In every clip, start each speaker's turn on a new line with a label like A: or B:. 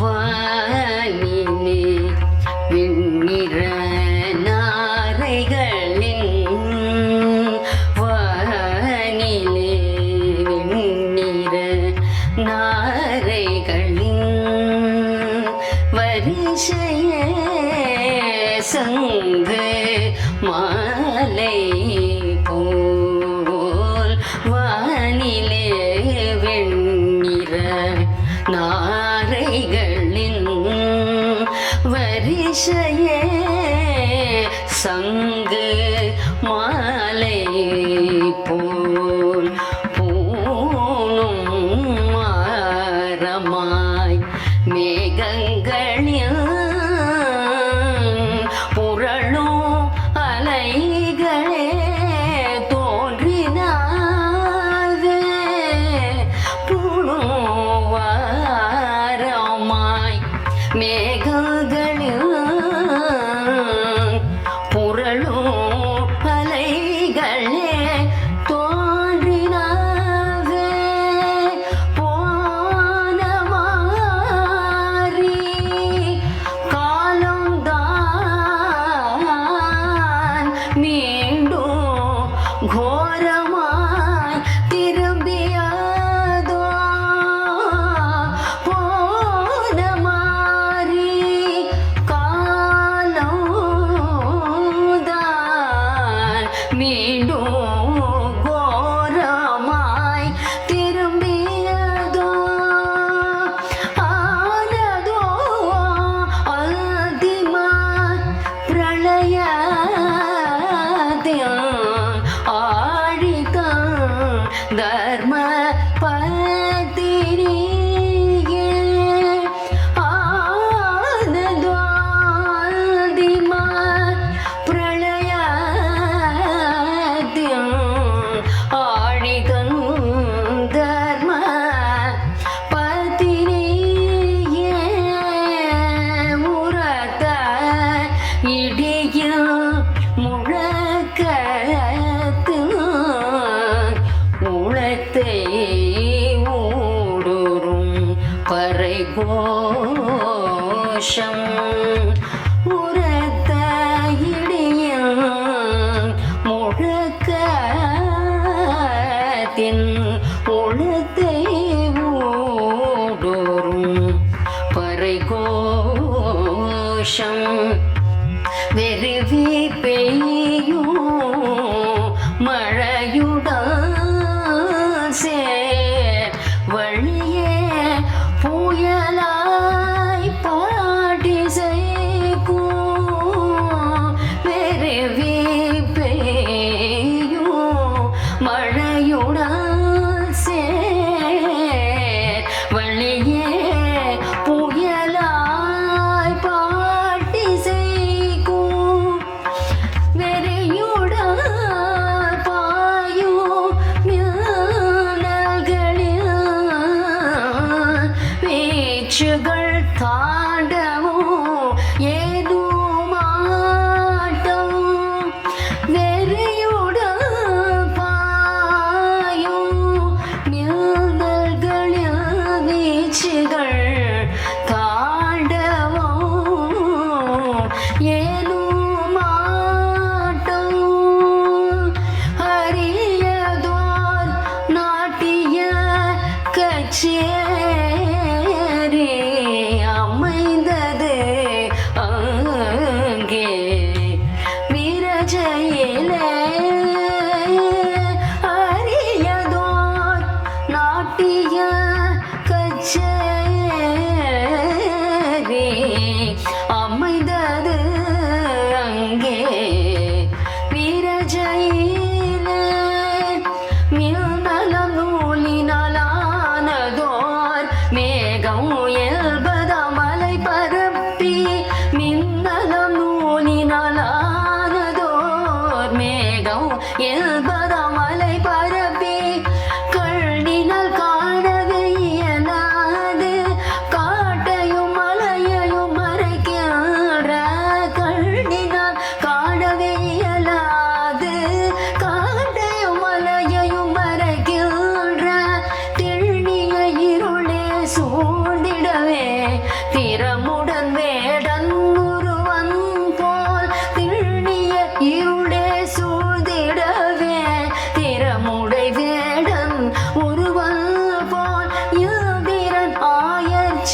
A: வானிலே வெண்ணிற நாரைகளின் வானிலே வெண்ணிற நாரைகளின் வரிசையே சங்கு மாலை வரிசையே சங்கு மாலை মেয়ে கோஷம் உரத்த இடியில் முழக்கத்தின் ஒழுத்தை ஊடுரும் பறை கோஷம் பேச்சுகள் தாண்டவும் ஏதுமாட்டம். வெறியுடன் பாயும் மின்னல்களில் வீச்சுகள் தாண்டவும் ஏனுமாட்டம் அரியதோர் நாட்டிய gente.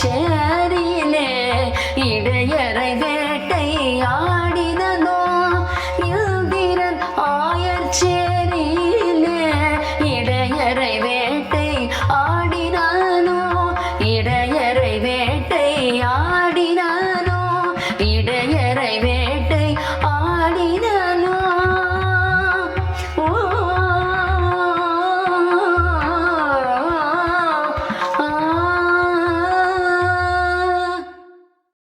A: Share.